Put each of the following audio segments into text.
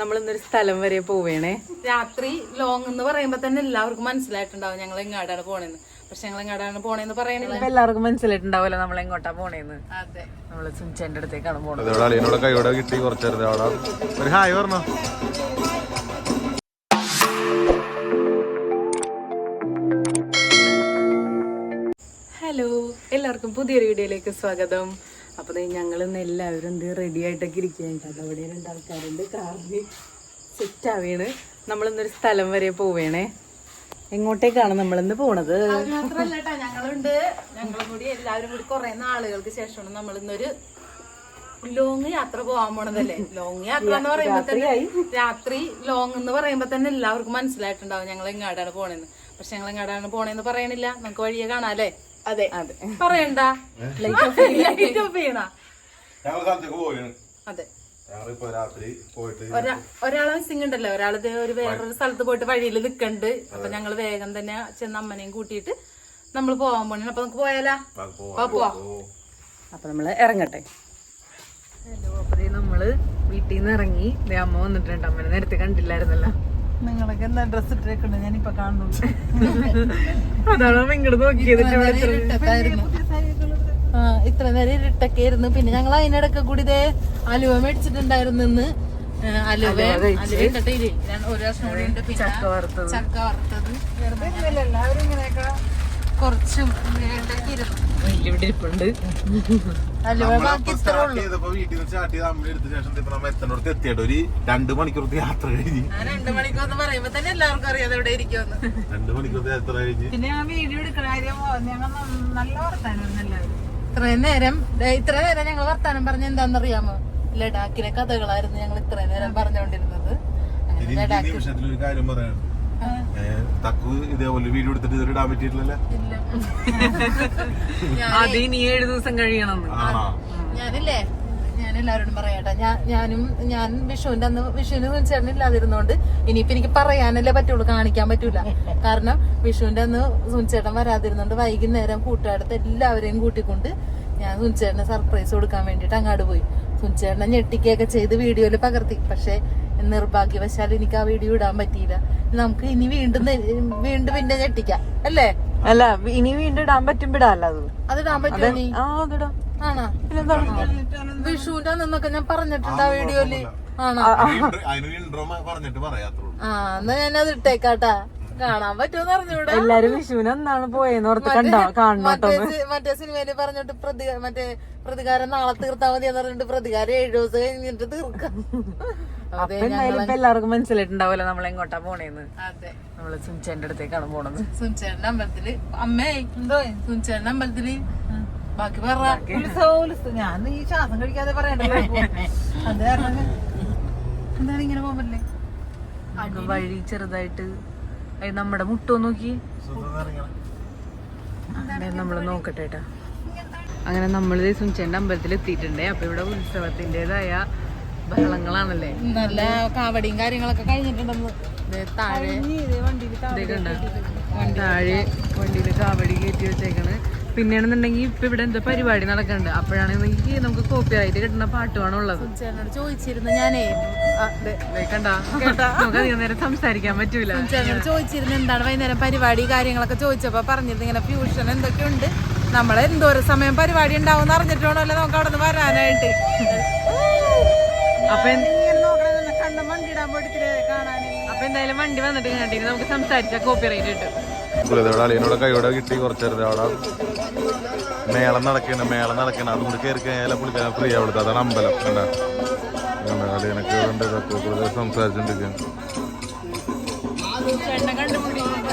നമ്മൾ ഇന്നൊരു സ്ഥലം വരെ പോവേണേ. രാത്രി ലോങ് എന്ന് പറയുമ്പോ തന്നെ എല്ലാവർക്കും മനസ്സിലായിട്ടുണ്ടാവും ഞങ്ങൾ എങ്ങാടാണ് പോണേന്ന്. പക്ഷെ ഞങ്ങൾ എങ്ങാടാണ് പോണേന്ന് പറയണില്ല. എല്ലാവർക്കും മനസ്സിലായിട്ടുണ്ടാവല്ലോ നമ്മൾ എങ്ങോട്ടാ പോണേന്ന്. അതെ. നമ്മൾ സുംചേന്റെ അടുത്തേക്കാണ് പോണത്. അളിയനോട് കൈയോടെ കിട്ടി കുറച്ചേരത്തെ അവിടെ. ഒരു ഹായ് പറഞ്ഞോ. ഹലോ എല്ലാവർക്കും പുതിയൊരു വീഡിയോയിലേക്ക് സ്വാഗതം. അപ്പൊ ഞങ്ങൾ ഇന്ന് എല്ലാവരും എന്ത് റെഡി ആയിട്ടൊക്കെ ഇരിക്കുകയാണ് അവിടെ രണ്ടാൾക്കാരുണ്ട്. കാറിന് സെറ്റ് ആവുകയാണ് നമ്മൾ ഇന്നൊരു സ്ഥലം വരെ പോവേണേ. എങ്ങോട്ടേക്കാണ് നമ്മളിന്ന് പോണത്? കേട്ടാ ഞങ്ങളുണ്ട്. ഞങ്ങൾ കൂടി എല്ലാവരും കൂടി കുറെ നാളുകൾക്ക് ശേഷമാണ് നമ്മൾ ഇന്നൊരു ലോങ് യാത്ര പോവാൻ പോണതല്ലേ? ലോങ് യാത്ര എന്ന് പറയുമ്പോ തന്നെ രാത്രി ലോങ് എന്ന് പറയുമ്പോ തന്നെ എല്ലാവർക്കും മനസ്സിലായിട്ടുണ്ടാവും ഞങ്ങൾ എങ്ങാടാണ് പോണേന്ന്. പക്ഷെ ഞങ്ങൾ എങ്ങാടാണ് പോണേന്ന് പറയണില്ല. നമുക്ക് വഴിയെ കാണാല്ലേ അതെ. അതെ. പറയണ്ട. ലൈറ്റ് ഓഫ് ചെയ്യണ. ഞങ്ങൾ സ്ഥലത്തേക്ക് പോവുകയാണ് അതെ. ഞങ്ങളിപ്പോ രാത്രി പോയിട്ട് ഒരാളെ മിസ്സിംഗ് ഉണ്ടല്ലോ. ഒരാൾ ദേ ഒരു വേറൊരു സ്ഥലത്ത് പോയിട്ട് വഴിയിൽ നിൽക്കണ്ട് അപ്പൊ ഞങ്ങൾ വേഗം തന്നെ ചെന്ന് അമ്മനെയും കൂട്ടിയിട്ട് നമ്മൾ പോവാൻ പോണേ അപ്പൊ നമുക്ക് പോയാലാ? പോവാ. അപ്പൊ നമ്മൾ ഇറങ്ങട്ടെ. ഹലോ അപ്പൊ നമ്മൾ വീട്ടിൽ നിന്ന് ഇറങ്ങി. ദേ അമ്മ വന്നിട്ടുണ്ട്. അമ്മനെ നേരത്തെ കണ്ടില്ലായിരുന്നല്ലോ. നിങ്ങളൊക്കെ എന്താ ഡ്രസ് ഇട്ടേക്കണ്ട് ഞാനിപ്പോ കാണുന്നുണ്ട്. അതാണ് ഇങ്ങോട്ട് നോക്കിയത്? ആ ഇത്ര നേരം ഇരുട്ടൊക്കെ ആയിരുന്നു പിന്നെ ഞങ്ങൾ അതിനിടക്ക് കൂടി ഇതേ അലുവ മേടിച്ചിട്ടുണ്ടായിരുന്നു അലുവ. ഒരു വർഷം കൂടി ഉണ്ട് പിന്നെ ചക്ക വറുത്തത്. ചക്ക വറുത്തത്. വെറുതെ ഇല്ലല്ലോ എല്ലാവരും ഇങ്ങനെയൊക്കെ കുറച്ചും ഇവിടെ ഇരിപ്പുണ്ട്. വീട്ടിൽ നിന്ന് അമ്മ എടുത്ത ശേഷം എത്തനോടത്ത് എത്തിയിട്ട് ഒരു രണ്ട് മണിക്കൂറത്തെ യാത്ര കഴിഞ്ഞ്. രണ്ട് മണിക്കൂർ പറയുമ്പോ തന്നെ എല്ലാവർക്കും അറിയാം എവിടെ ഇരിക്കുമെന്ന് രണ്ട് മണിക്കൂറത്തെ യാത്ര കഴിഞ്ഞ്. പിന്നെ ആ വീഡിയോ എടുക്കണ കാര്യം ഞങ്ങൾ നല്ല വർത്താനം ഇത്രയും നേരം ഇത്ര നേരം ഞങ്ങൾ വർത്താനം പറഞ്ഞ എന്താണെന്നറിയാമോ? ലഡാക്കിലെ കഥകളായിരുന്നു ഞങ്ങൾ ഇത്രയും നേരം പറഞ്ഞുകൊണ്ടിരുന്നത്. ഒരു കാര്യം പറയാണ്. തക്കു ഇതേപോലെ വീഡിയോ എടുത്തിട്ട് ഇതൊരു ഇടാൻ പറ്റിയിട്ടില്ലല്ലേ? അത് ഇനി ഏഴ് ദിവസം കഴിയണം. ഞാനില്ലേ? ഞാൻ എല്ലാവരോടും പറയാട്ടെ. ഞാൻ ഞാനും ഞാൻ വിഷുവിന്റെ അന്ന് വിഷുവിന് ചേട്ടൻ ഇല്ലാതിരുന്നോണ്ട് ഇനിയിപ്പൊ എനിക്ക് പറയാനല്ലേ പറ്റുള്ളൂ കാണിക്കാൻ പറ്റൂല. കാരണം വിഷുവിന്റെ അന്ന് സുനിച്ചേട്ടൻ വരാതിരുന്നോണ്ട് വൈകുന്നേരം കൂട്ടുകാരത്ത് എല്ലാവരെയും കൂട്ടിക്കൊണ്ട് ഞാൻ സുനിച്ചേട്ടനെ സർപ്രൈസ് കൊടുക്കാൻ വേണ്ടിട്ട് അങ്ങാട് പോയി. സുനിച്ചേട്ടനെ ഞെട്ടിക്കുകയൊക്കെ ചെയ്ത് വീഡിയോയിൽ പകർത്തി. പക്ഷെ നിർഭാഗ്യവശാൽ എനിക്ക് ആ വീഡിയോ ഇടാൻ പറ്റിയില്ല. നമുക്ക് ഇനി വീണ്ടും വീണ്ടും പിന്നെ ഞെട്ടിക്കാം അല്ലേ? അല്ല ഇനി വീണ്ടും ഇടാൻ പറ്റും വിടാല്ല അത്. അത് ഇടാൻ പറ്റുമോ ആണോ? വിഷുവിന്റെ അന്നൊക്കെ ഞാൻ പറഞ്ഞിട്ടുണ്ട് ആ വീഡിയോയിൽ. ആണോ? ആ എന്നാ ഞാനത് ഇട്ടേക്കാട്ടാ. കാണാൻ പറ്റുമെന്ന് അറിഞ്ഞൂടാ. എല്ലാരും വിഷുവിന് എന്നാണ് പോയെന്ന് ഓർത്ത് കണ്ടോ? കാണണം മറ്റേ സിനിമയിൽ പറഞ്ഞിട്ട് പ്രതി മറ്റേ പ്രതികാരം നാളെ തീർത്താ മതി എന്ന് പറഞ്ഞിട്ട് പ്രതികാരം ഏഴു ദിവസം കഴിഞ്ഞിട്ട് തീർക്കാം. അപ്പൊ എന്തായാലും ഇപ്പൊ എല്ലാവർക്കും മനസ്സിലായിട്ടുണ്ടാവല്ലോ നമ്മൾ എങ്ങോട്ടാ പോണേന്ന്. അതെ. നമ്മൾ സുൻചേന്റെ അടുത്തേക്കാണ് പോണത്. സുൻചേന്റെ അമ്പലത്തിൽ അമ്മേ എന്തോ സുൻചേന്റെ അമ്പലത്തിൽ. ബാക്കി പറഞ്ഞ ഞാൻ ഈ ശ്വാസം കഴിക്കാതെ പറയണ്ടല്ലോ അത് കാരണം എന്താണ് ഇങ്ങനെ പോകുമ്പല്ലേ വഴി ചെറുതായിട്ട് നമ്മുടെ മുട്ടോ നോക്കി. നമ്മൾ നോക്കട്ടെ കേട്ടാ അങ്ങനെ നമ്മൾ സുനിച്ചേന്റെ അമ്പലത്തിൽ എത്തിയിട്ടുണ്ട്. അപ്പൊ ഇവിടെ ഉത്സവത്തിന്റേതായ ബഹളങ്ങളാണല്ലേ? നല്ല കാവടിയും കാര്യങ്ങളൊക്കെ കഴിഞ്ഞിട്ടുണ്ടെന്ന്. താഴെ കണ്ടോ? താഴെ വണ്ടിയിൽ കാവടി കയറ്റി വെച്ചേക്കണ്. പിന്നെയാണെന്നുണ്ടെങ്കിൽ ഇപ്പൊ ഇവിടെ എന്താ പരിപാടി നടക്കുന്നുണ്ട്. അപ്പോഴാണെങ്കിൽ നമുക്ക് കോപ്പി ആയിട്ട് കിട്ടുന്ന പാട്ടുമാണ് ഉള്ളത്. ചോദിച്ചിരുന്നു ഞാനേ. കണ്ടാ നമുക്ക് അധികം നേരം സംസാരിക്കാൻ പറ്റൂല. ചോദിച്ചിരുന്നു എന്താണ് വൈകുന്നേരം പരിപാടി കാര്യങ്ങളൊക്കെ ചോദിച്ചപ്പോ പറഞ്ഞിരുന്നു ഇങ്ങനെ ഫ്യൂഷൻ എന്തൊക്കെയുണ്ട്. നമ്മളെ എന്തോരം സമയം പരിപാടി ഉണ്ടാവും അറിഞ്ഞിട്ടുണ്ടല്ലോ നമുക്ക് അവിടെ നിന്ന് വരാനായിട്ട്? അപ്പൊ എന്തായാലും വണ്ടി വന്നിട്ട് കണ്ടിട്ട് നമുക്ക് സംസാരിച്ച കോപ്പി റൈറ്റ് കിട്ടും. ഇതോടെ അളിയനോട് കൈയോടെ കിട്ടി കുറച്ചേരത്തെ അവിടെ. മേളം നടക്കണ മേളം നടക്കണ അതും കൂടി കയറി കഴിഞ്ഞാൽ പുള്ളിക്കാരൻ ഫ്രീ അവിടുത്തെ അതാണ് അമ്പലം. കണ്ട? അളിയനൊക്കെ ഉണ്ട് ഇതൊക്കെ കൂടുതൽ കണ്ടുപിടിക്കില്ല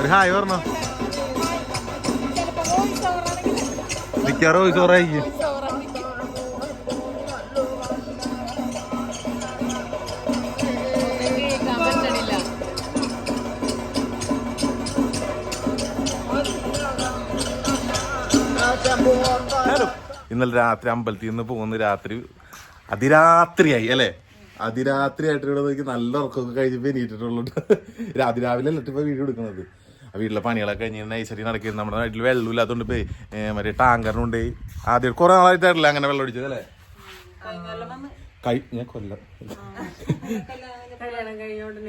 ഒരു ഹായ് പറഞ്ഞോ. മിക്കാറോ വോയിസ് കേൾക്കാൻ ഇന്നലെ രാത്രി അമ്പലത്തിൽ നിന്ന് പോകുന്ന രാത്രി അതിരാത്രിയായി അല്ലേ? അതിരാത്രി ആയിട്ട് ഇവിടെ നോക്കി നല്ല ഉറക്കമൊക്കെ കഴിഞ്ഞ് എണീറ്റിട്ടുള്ളൂ. അതിരാവിലെ അല്ലിട്ട് ഇപ്പൊ വീഡിയോ എടുക്കുന്നത്? ആ വീട്ടിലെ പണികളൊക്കെ കഴിഞ്ഞ് നൈസരി നടക്കുന്നത് നമ്മുടെ നാട്ടിൽ വെള്ളമില്ലാത്തതുകൊണ്ട് ഇപ്പൊ ഏ, മറ്റേ ടാങ്കറിനുണ്ട് ആദ്യം കുറെ നാളായിട്ടായിട്ടില്ല അങ്ങനെ വെള്ളം അടിച്ചത് അല്ലേ? കൈ ഞാൻ കൊല്ലം. കല്യാണം കഴിഞ്ഞ വെള്ളം.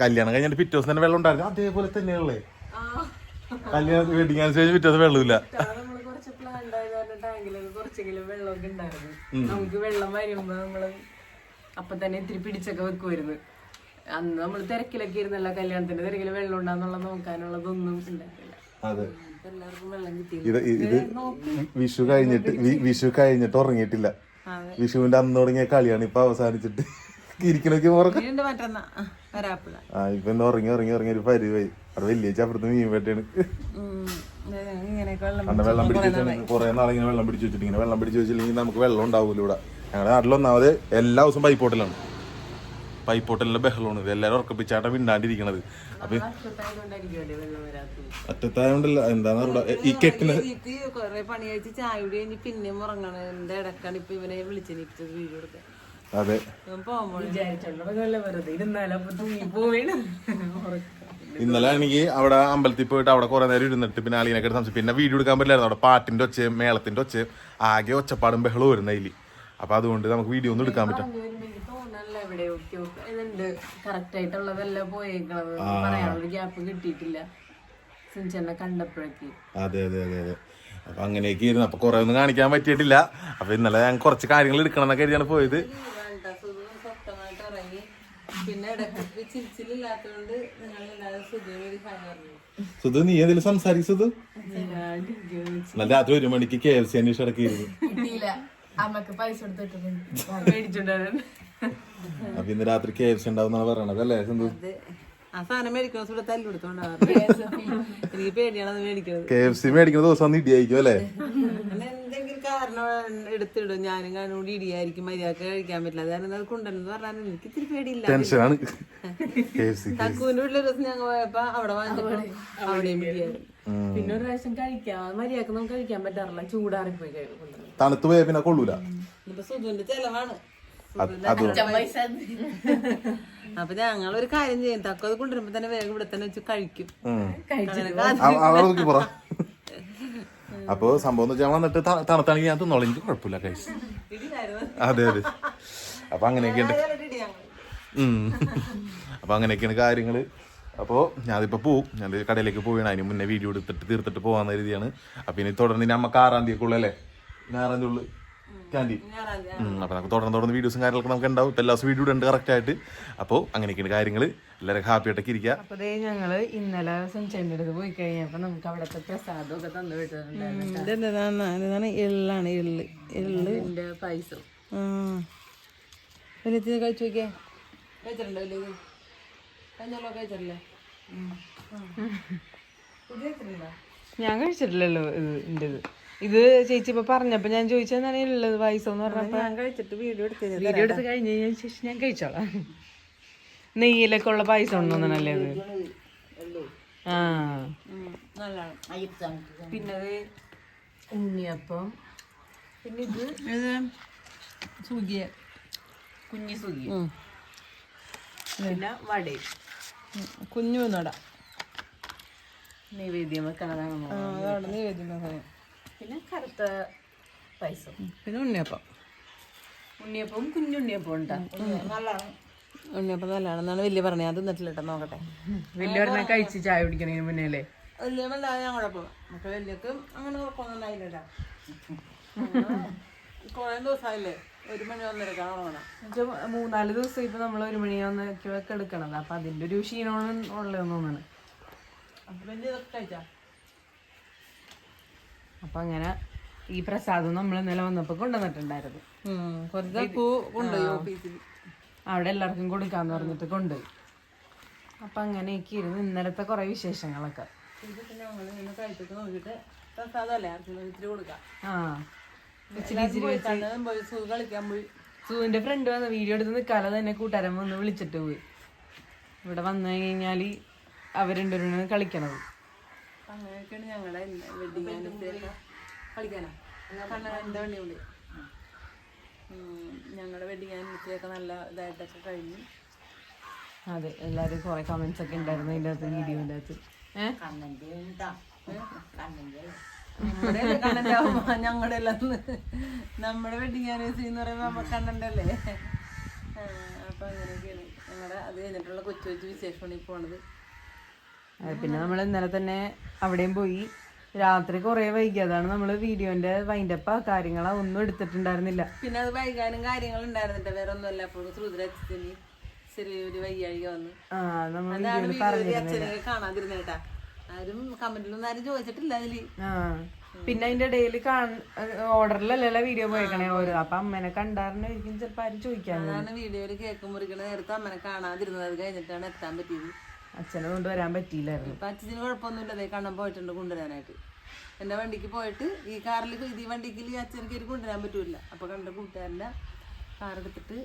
കല്യാണം കഴിഞ്ഞിട്ട് പിറ്റേ ദിവസം തന്നെ വെള്ളം ഉണ്ടായിരുന്നു. അതേപോലെ തന്നെയുള്ളേ കല്യാണം വെഡിങ് ആനിവേഴ്സറി പിറ്റേ ദിവസം വെള്ളമില്ല നമ്മൾ കുറച്ച് പ്ലാൻ ഉണ്ടായത് കാരണം ടാങ്കിലൊക്കെ കുറച്ചെങ്കിലും വെള്ളമൊക്കെ ഉണ്ടായിരുന്നു. നമുക്ക് വെള്ളം വരുമ്പോ നമ്മൾ അപ്പൊ തന്നെ ഇത്തിരി പിടിച്ചൊക്കെ വെക്കുമായിരുന്നു അന്ന് നമ്മൾ തിരക്കിലൊക്കെ ഇരുന്നല്ല കല്യാണത്തിന്റെ തിരക്കിൽ വെള്ളം ഉണ്ടാന്നുള്ള നോക്കാനുള്ളതൊന്നും ഉണ്ടായിരുന്നില്ല ഇത് ഇത് വിഷു കഴിഞ്ഞിട്ട് വിഷു കഴിഞ്ഞിട്ട് ഉറങ്ങിയിട്ടില്ല. വിഷുവിന്റെ അന്ന് തുടങ്ങിയ കളിയാണ് ഇപ്പൊ അവസാനിച്ചിട്ട്. ഇരിക്കണൊക്കെ ആ ഇപ്പൊ ഇന്ന് ഉറങ്ങി ഉറങ്ങി ഉറങ്ങി ഒരു പരിവായി അവിടെ വലിയ അപ്പുറത്ത് മീൻ വേട്ടയാണ്. ഇങ്ങനെയൊക്കെ വെള്ളം അന്ന് വെള്ളം പിടിച്ച് വെച്ചിട്ട് കുറെ നാളിങ്ങനെ വെള്ളം പിടിച്ചു വെച്ചിട്ട് ഇങ്ങനെ വെള്ളം പിടിച്ച് വെച്ചില്ലെങ്കിൽ നമുക്ക് വെള്ളം ഉണ്ടാവൂല ഇവിടെ. ഞങ്ങളുടെ നാട്ടിലൊന്നാമത് എല്ലാ ദിവസവും പൈപ്പ് ഹോട്ടലാണ് പൈപ്പ് ഹോട്ടലിലെ ബഹളമാണ്. എല്ലാരും എല്ലാവരും ഉറക്കപ്പിച്ചാട്ടം മിണ്ടാണ്ടിരിക്കണത്. അപ്പൊ അറ്റത്തായോണ്ടല്ല എന്താന്ന് അറിയില്ല. ഈ കെട്ടിന് കൊറേ പണി കഴിച്ച് ചായ കുടി കഴിഞ്ഞ് ഉറങ്ങണം. എന്റെ ഇടക്കാണ് ഇപ്പൊ ഇവനെ വിളിച്ചെനിക്കത് വീഡിയോ എടുക്കാൻ അതെ. ഇന്നലെ ആണെങ്കിൽ അവിടെ അമ്പലത്തിൽ പോയിട്ട് അവിടെ കുറെ നേരം ഇരുന്നിട്ട് പിന്നെ അളിയനൊക്കെ സംശയം പിന്നെ വീഡിയോ എടുക്കാൻ പറ്റില്ലായിരുന്നു. അവിടെ പാട്ടിന്റെ ഒച്ച മേളത്തിന്റെ ഒച്ച ആകെ ഒച്ചപ്പാടും ബഹളവും വരുന്ന അതിൽ. അപ്പൊ അതുകൊണ്ട് നമുക്ക് വീഡിയോ ഒന്നും എടുക്കാൻ പറ്റും എനിക്ക് അതെ അതെ അതെ അതെ. അപ്പൊ അങ്ങനെയൊക്കെ ഇരുന്നു അപ്പൊ കുറെ ഒന്നും കാണിക്കാൻ പറ്റിയിട്ടില്ല. അപ്പൊ ഇന്നലെ ഞാൻ കുറച്ച് കാര്യങ്ങൾ എടുക്കണം എന്നൊക്കെ കരുതിയാണ് പോയത്. പിന്നെ ഇടയ്ക്ക് ചിരിച്ചിലില്ലാത്തതുകൊണ്ട് നിങ്ങൾ എല്ലാവരും സുഖം ഒരു ഹായ് പറഞ്ഞു. സുധു നീ എന്തെങ്കിലും സംസാരിക്കും സുധു നല്ല രാത്രി ഒരു മണിക്ക് കെ എൽ സി അന്വേഷിച്ച് ഇടക്കിയിരുന്നു കിട്ടിയില്ല. അമ്മയ്ക്ക് പൈസ കൊടുത്തിട്ടുണ്ട്. മേടിച്ചിട്ടുണ്ടായിരുന്നു അപ്പൊ ഇന്ന് രാത്രി കെ എൽ സി ഉണ്ടാവും പറയണത് അല്ലേ സിന്ധു? ആ സാധനം മേടിക്കണം സുടെ തല്ലു കൊടുത്തോണ്ടാവാറ് എനിക്ക് പേടിയാണ് അത് മേടിക്കുന്നത് കെ എഫ് സി മേടിക്കുന്ന ദിവസം ഇടിയായിരിക്കും അല്ലേ എടുത്തിടും. ഞാനും കാരണം കൂടി ഇടിയായിരിക്കും. മര്യാദയ്ക്ക് കഴിക്കാൻ പറ്റില്ല. അത് കാരണം അത് കൊണ്ടുവരുന്നത് പറഞ്ഞാൽ എനിക്ക് ഇത്തിരി പേടിയില്ല. ടെൻഷനാണ്. തക്കുവിന്റെ വീട്ടിലെ ദിവസം ഞങ്ങൾ പോയപ്പോ അവിടെ വാങ്ങിച്ചപ്പോ അവിടെയും പിടിയായിരുന്നു പിന്നെ ഒരു പ്രാവശ്യം കഴിക്കാം. മര്യാദയ്ക്ക് നമുക്ക് കഴിക്കാൻ പറ്റാറില്ല. ചൂടാറിപ്പോയി കഴിക്കും തണുത്ത് പോയാൽ പിന്നെ കൊള്ളൂല. ഇപ്പൊ സുധുവിന്റെ ചെലവാണ്. അപ്പൊ ഞങ്ങൾ ഒരു കാര്യം ചെയ്യും. തക്കത് അത് കൊണ്ടുവരുമ്പോ തന്നെ വേഗം ഇവിടെ തന്നെ വെച്ച് കഴിക്കും. അപ്പൊ സംഭവം എന്ന് വെച്ചാൽ വന്നിട്ട് തണുത്താണെങ്കിൽ ഞാൻ തിന്നോളാം. എനിക്ക് കുഴപ്പമില്ല കൈസ്. അതെ അതെ. അപ്പൊ അങ്ങനെയൊക്കെയുണ്ട് നല്ല ഇടി ഞങ്ങൾ. ഉം. അപ്പൊ അങ്ങനെയൊക്കെയാണ് കാര്യങ്ങൾ. അപ്പോൾ ഞാനിപ്പോ പോവും. ഞാൻ കടയിലേക്ക് പോവുകയാണ്. അതിന് മുന്നേ വീഡിയോ എടുത്തിട്ട് തീർത്തിട്ട് പോകാൻ കരുതിയാണ്. അപ്പൊ ഇനി തുടർന്ന് ഇനി നമുക്ക് ആറാം തീയതി ഉള്ളല്ലേ? ആറാം തീയതി ഉള്ളു. ക്യാന്റീൻ അപ്പം നമുക്ക് തുടർന്ന് തുടർന്ന് വീഡിയോസും കാര്യങ്ങളൊക്കെ നമുക്ക് ഉണ്ടാവും. ഇപ്പൊ എല്ലാ ദിവസവും വീഡിയോ ഉണ്ട് കറക്റ്റ് ആയിട്ട്. അപ്പോൾ അങ്ങനെയൊക്കെയാണ് കാര്യങ്ങൾ എല്ലാവരും ഹാപ്പി ആയിട്ടൊക്കെ ഇരിക്കുക. അപ്പൊ ദേ ഞങ്ങൾ ഇന്നലെ സുനിച്ചേന്റെ അടുത്ത് പോയി കഴിഞ്ഞപ്പോ നമുക്ക് അവിടത്തെ പ്രസാദം ഒക്കെ തന്നു വിട്ടിട്ടുണ്ടായിരുന്നു എള്ളാണ് എള്ള്. എള്ള്. പൈസ കഴിച്ചു നോക്കിയേ. കഴിച്ചിട്ടുണ്ടോ കഴിഞ്ഞല്ലോ കഴിച്ചിട്ടില്ലേ? ഞാൻ കഴിച്ചിട്ടില്ലല്ലോ ഇത് എന്റെ ഇത്. ചേച്ചി ഇപ്പൊ പറഞ്ഞപ്പോ ഞാൻ ചോദിച്ചതാണ് ഉള്ളത് പൈസ എന്ന് പറഞ്ഞപ്പോ? ഞാൻ കഴിച്ചിട്ട് വീഡിയോ എടുത്ത് വീഡിയോ എടുത്ത് കഴിഞ്ഞ് കഴിഞ്ഞ ശേഷം ഞാൻ കഴിച്ചോളാം. നെയ്യിലൊക്കെ ഉള്ള പായസം ഉണ്ടോന്നല്ലേ അത്? ആ. നല്ലതാണ് പിന്നെ ഉണ്ണിയപ്പം. പിന്നെ ഇത് സുഖിയ. കുഞ്ഞി സുഖിയ. പിന്നെ വടയും കുഞ്ഞു നട നൈവേദ്യം വെക്കണതാണ് നൈവേദ്യം പിന്നെ കറുത്ത പായസം. പിന്നെ ഉണ്ണിയപ്പം. ഉണ്ണിയപ്പവും കുഞ്ഞുണ്ണിയപ്പവും ഉണ്ടാ. നല്ലതാണ്. ഉണ്ണിയപ്പം നല്ലതാണെന്നാണ് വലിയ പറഞ്ഞത്. അത് തിന്നിട്ടില്ല കേട്ടോ നോക്കട്ടെ. വലിയൊരെണ്ണം കഴിച്ച് ചായ കുടിക്കണതിന് മുന്നേ അല്ലേ? വലിയ പക്ഷെ വലിയക്ക് അങ്ങനെ കുഴപ്പമൊന്നും കുറേ ദിവസമായില്ലേ ഒരു മണി മൂന്നാൽ ദിവസം ഇപ്പൊ നമ്മൾ ഒരു മണി മണിയാവുന്നൊക്കെ എടുക്കണത്. അപ്പൊ അതിന്റെ ഒരു ക്ഷീണമാണ് ഉള്ളതെന്ന് തോന്നുന്നു. അപ്പം വലിയ ഇതൊക്കെ കഴിച്ചാ? അപ്പൊ അങ്ങനെ ഈ പ്രസാദം നമ്മൾ ഇന്നലെ വന്നപ്പോ കൊണ്ടുവന്നിട്ടുണ്ടായിരുന്നു. അവിടെ എല്ലാവർക്കും കൊടുക്കാന്ന് പറഞ്ഞിട്ട് കൊണ്ടുപോയി. അപ്പൊ അങ്ങനെയൊക്കെ ഇരുന്ന് ഇന്നലത്തെ കുറെ വിശേഷങ്ങളൊക്കെ. സൂവിന്റെ ഫ്രണ്ട് വന്ന് വീഡിയോ എടുത്ത് നിൽക്കാതെ തന്നെ കൂട്ടുകാരൻ വന്ന് വിളിച്ചിട്ട് പോയി. ഇവിടെ വന്നു കഴിഞ്ഞാൽ അവരുണ്ടൊരു കളിക്കണത്. അങ്ങനെയൊക്കെയാണ് ഞങ്ങളെ വെഡിങ് കളിക്കാനാ. എന്താ വണ്ടി ഞങ്ങളുടെ വെഡിങ് ആനിവേഴ്സറിയൊക്കെ നല്ല ഇതായിട്ടൊക്കെ കഴിഞ്ഞു. അതെ എല്ലാവരും കുറെ കമന്റ്സ് ഒക്കെ ഉണ്ടായിരുന്നു അതിന്റെ അകത്ത് വീഡിയോന്റെ അകത്ത്. ഞങ്ങളുടെ എല്ലാം നമ്മുടെ വെഡിങ് ആനിവേഴ്സറി എന്ന് പറയുമ്പോൾ നമ്മ കണ്ടല്ലേ അപ്പൊ അങ്ങനെയൊക്കെയാണ്. ഞങ്ങളുടെ അത് കഴിഞ്ഞിട്ടുള്ള കൊച്ചു കൊച്ചു വിശേഷമാണ് ഈ പോണത്. പിന്നെ നമ്മൾ ഇന്നലെ തന്നെ അവിടെയും പോയി. രാത്രി കുറേ വൈകി. അതാണ് നമ്മൾ വീഡിയോന്റെ വൈൻഡപ്പ് ആ ഒന്നും എടുത്തിട്ടുണ്ടായിരുന്നില്ല. പിന്നെ അത് വൈകാനും കാര്യങ്ങളും ഉണ്ടായിരുന്നില്ല. വേറെ ഒന്നുമല്ല. അപ്പോഴും ശ്രുതിര അച്ഛന് ചെറിയൊരു വയ്യാഴിക വന്ന്. അതാണ് വീഡിയോയിൽ അച്ഛനെ കാണാതിരുന്നേട്ടാ ആരും കമന്റിലൊന്നും ആരും ചോദിച്ചിട്ടില്ല അതിൽ. പിന്നെ അതിന്റെ ഇടയിൽ ഓർഡറിലല്ല വീഡിയോ പോയേക്കണേ ഓരോ. അപ്പൊ അമ്മനെ കണ്ടാറിനായിരിക്കും ചിലപ്പോ ആരും ചോദിക്കാൻ അതാണ് വീഡിയോയിൽ കേക്ക് മുറിക്കണ നേരത്തെ അമ്മനെ കാണാതിരുന്നത്. അത് കഴിഞ്ഞിട്ടാണ് എത്താൻ പറ്റിയത്. അച്ഛനെ കൊണ്ടുവരാൻ പറ്റിയില്ലായിരുന്നു. ഇപ്പൊ അച്ഛന് കുഴപ്പമൊന്നുമില്ല. അതേ കണ്ണം പോയിട്ടുണ്ട് കൊണ്ടുവരാനായിട്ട്. എന്റെ വണ്ടിക്ക് പോയിട്ട് ഈ കാറിൽ ഇത് ഈ വണ്ടിക്ക് ഈ അച്ഛന് കയറി കൊണ്ടുവരാൻ പറ്റൂല അപ്പൊ കണ്ട കൂട്ടുകാരന്റെ കാർ എടുത്തിട്ട്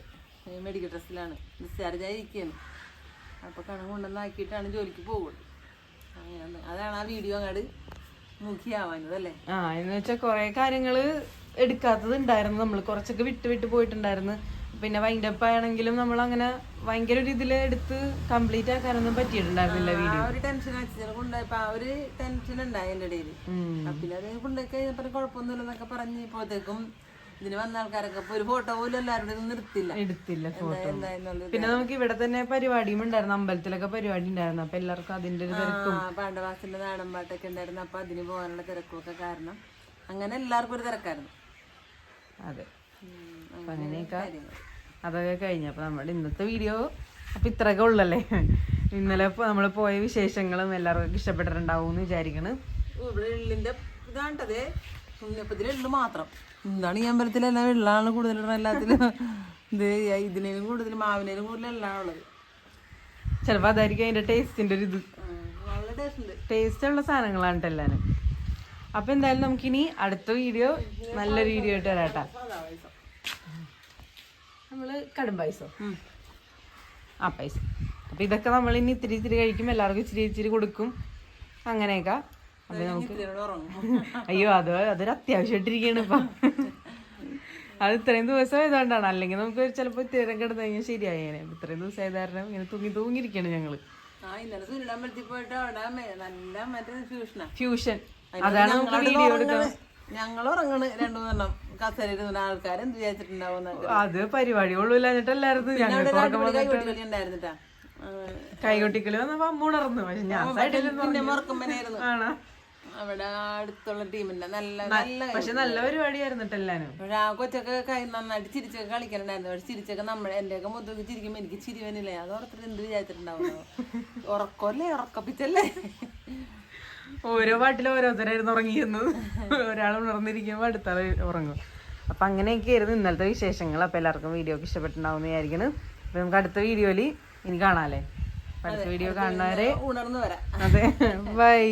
മെഡിക്കൽ ഡ്രസ്സിലാണ് ഡിസ്ചാർജ് ആയിരിക്കുകയാണ് അപ്പൊ കണ്ണ് കൊണ്ടുവന്നാക്കിയിട്ടാണ് ജോലിക്ക് പോകുള്ളൂ അങ്ങനെ അതാണ് ആ വീഡിയോ അങ്ങോട്ട് അല്ലെ? ആ എന്ന് വെച്ചാൽ കൊറേ കാര്യങ്ങൾ എടുക്കാത്തത് ഉണ്ടായിരുന്നു നമ്മൾ കുറച്ചൊക്കെ വിട്ട് വിട്ട് പോയിട്ടുണ്ടായിരുന്നു. പിന്നെ വൈൻഡപ്പ് ആണെങ്കിലും നമ്മൾ അങ്ങനെ ഭയങ്കര ഒരു ഇതിൽ എടുത്ത് കംപ്ലീറ്റ് ആക്കാനൊന്നും പറ്റിയിട്ടുണ്ടായിരുന്നില്ല ആ വീഡിയോ ഒരു ടെൻഷൻ അച്ഛനെ കൊണ്ടുപോയപ്പോ ആ ഒരു ടെൻഷൻ ഉണ്ടായി എന്റെ ഇടയിൽ പിന്നെ അത് കൊണ്ടുപോയി കഴിഞ്ഞപ്പോൾ കുഴപ്പമൊന്നുമില്ലെന്നൊക്കെ പറഞ്ഞ് ഇപ്പോഴത്തേക്കും ഇതിന് വന്ന ആൾക്കാരൊക്കെ ഇപ്പൊ ഒരു ഫോട്ടോ പോലും എല്ലാവരുടെ ഒന്നും നിർത്തില്ല. എടുത്തില്ല ഫോട്ടോ പിന്നെ നമുക്ക് ഇവിടെ തന്നെ പരിപാടിയും ഉണ്ടായിരുന്നു അമ്പലത്തിലൊക്കെ പരിപാടി ഉണ്ടായിരുന്നു. അപ്പൊ എല്ലാവർക്കും അതിന്റെ ഒരു തിരക്കും. ആ പാണ്ഡവാസിന്റെ നാടൻ പാട്ടൊക്കെ ഉണ്ടായിരുന്നു. അപ്പൊ അതിന് പോകാനുള്ള തിരക്കൊക്കെ കാരണം അങ്ങനെ എല്ലാവർക്കും ഒരു തിരക്കായിരുന്നു. അതെ. അങ്ങനെയൊക്കെ. അതൊക്കെ കഴിഞ്ഞു. അപ്പൊ നമ്മുടെ ഇന്നത്തെ വീഡിയോ അപ്പൊ ഇത്രയൊക്കെ ഉള്ളല്ലേ? ഇന്നലെ നമ്മൾ പോയ വിശേഷങ്ങളും എല്ലാവർക്കും ഇഷ്ടപ്പെട്ടിട്ടുണ്ടാവും എന്ന് വിചാരിക്കണ്. ഇവിടെ എള്ളിന്റെ ഇതാണ്ടതേ. ഉണ്ണിയപ്പത്തിൽ എള്ളു മാത്രം. എന്താണ് ഈ അമ്പലത്തിലെല്ലാം വെള്ളമാണ് കൂടുതലുള്ള എല്ലാത്തിലും. ഇത് ഇതിനേലും കൂടുതൽ മാവിനേലും കൂടുതൽ എല്ലാം ഉള്ളത്. ചിലപ്പോ അതായിരിക്കും അതിന്റെ ടേസ്റ്റിന്റെ ഒരു ഇത്. ടേസ്റ്റ് ഉള്ള സാധനങ്ങളാണ് എല്ലാവരും അപ്പൊ എന്തായാലും നമുക്കിനി അടുത്ത വീഡിയോ നല്ലൊരു വീഡിയോ ആയിട്ട് വരാട്ടാ നമ്മൾ കടും പായസം. ആ പൈസ അപ്പൊ ഇതൊക്കെ നമ്മൾ ഇനി ഇത്തിരി ഇത്തിരി കഴിക്കും എല്ലാവർക്കും ഇച്ചിരി ഇച്ചിരി കൊടുക്കും. അങ്ങനെയൊക്കെ. അപ്പൊ നമുക്ക് അയ്യോ അത് അതൊരു അത്യാവശ്യമായിട്ടിരിക്കുകയാണ് ഇപ്പൊ. അത് ഇത്രയും ദിവസം ആയതുകൊണ്ടാണ് അല്ലെങ്കിൽ നമുക്ക് ചിലപ്പോൾ തീരം കിടന്നു കഴിഞ്ഞാൽ ശരിയായേനെ ഇത്രയും ദിവസം ആയത് കാരണം ഇങ്ങനെ തൂങ്ങി തൂങ്ങിയിരിക്കുകയാണ് ഫ്യൂഷനാ ഫ്യൂഷൻ അതാണ് നമുക്ക് വീഡിയോ എടുക്കണം ഞങ്ങൾ ഉറങ്ങണ് രണ്ടു മൂന്നെണ്ണം കസേര ഇരുന്ന ആൾക്കാർ എന്ത് വിചാരിച്ചിട്ടുണ്ടാവും അത് പരിപാടി കൊള്ളൂല്ലാഞ്ഞിട്ടല്ലായിരുന്നു ഞങ്ങൾക്ക് ഉറക്കം വന്നിട്ട് കൈകൊട്ടി ഉണ്ടായിരുന്നിട്ടാ. കൈകൊട്ടിക്കൽ വന്നപ്പോ അമ്മ ഉണർന്നു. പക്ഷെ ഞാൻ സൈഡിൽ ആണ്? അവിടെ അടുത്തുള്ള ടീമിന്റെ നല്ല നല്ല പക്ഷെ നല്ല പരിപാടിയായിരുന്നു എല്ലാരും. പക്ഷെ ആ കൊച്ചൊക്കെ കൈ നന്നായിട്ട് ചിരിച്ചൊക്കെ കളിക്കണ്ടായിരുന്നു പക്ഷെ ചിരിച്ചൊക്കെ നമ്മുടെ എന്റെയൊക്കെ മുഖത്തൊക്കെ ചിരിക്കുമ്പോ എനിക്ക് ചിരി വന്നില്ലേ അത് ഓർത്തിട്ട് എന്ത് വിചാരിച്ചിട്ടുണ്ടാവുന്നു ഉറക്കല്ലേ ഉറക്കപ്പിച്ചല്ലേ? ഓരോ പാട്ടിലും ഓരോരുത്തരായിരുന്നു ഉറങ്ങിയിരുന്നത്. ഒരാൾ ഉണർന്നിരിക്കുമ്പോൾ അടുത്താൾ ഉറങ്ങും. അപ്പൊ അങ്ങനെയൊക്കെയായിരുന്നു ഇന്നലത്തെ വിശേഷങ്ങൾ. അപ്പൊ എല്ലാവർക്കും വീഡിയോ ഒക്കെ ഇഷ്ടപ്പെട്ടിട്ടുണ്ടാവും എന്ന് വിചാരിക്കുന്നു. അപ്പൊ നമുക്ക് അടുത്ത വീഡിയോയിൽ ഇനി കാണാല്ലേ അടുത്ത വീഡിയോ കാണുന്നവരെ ഉണർന്നു വരാം. അതെ ബൈ.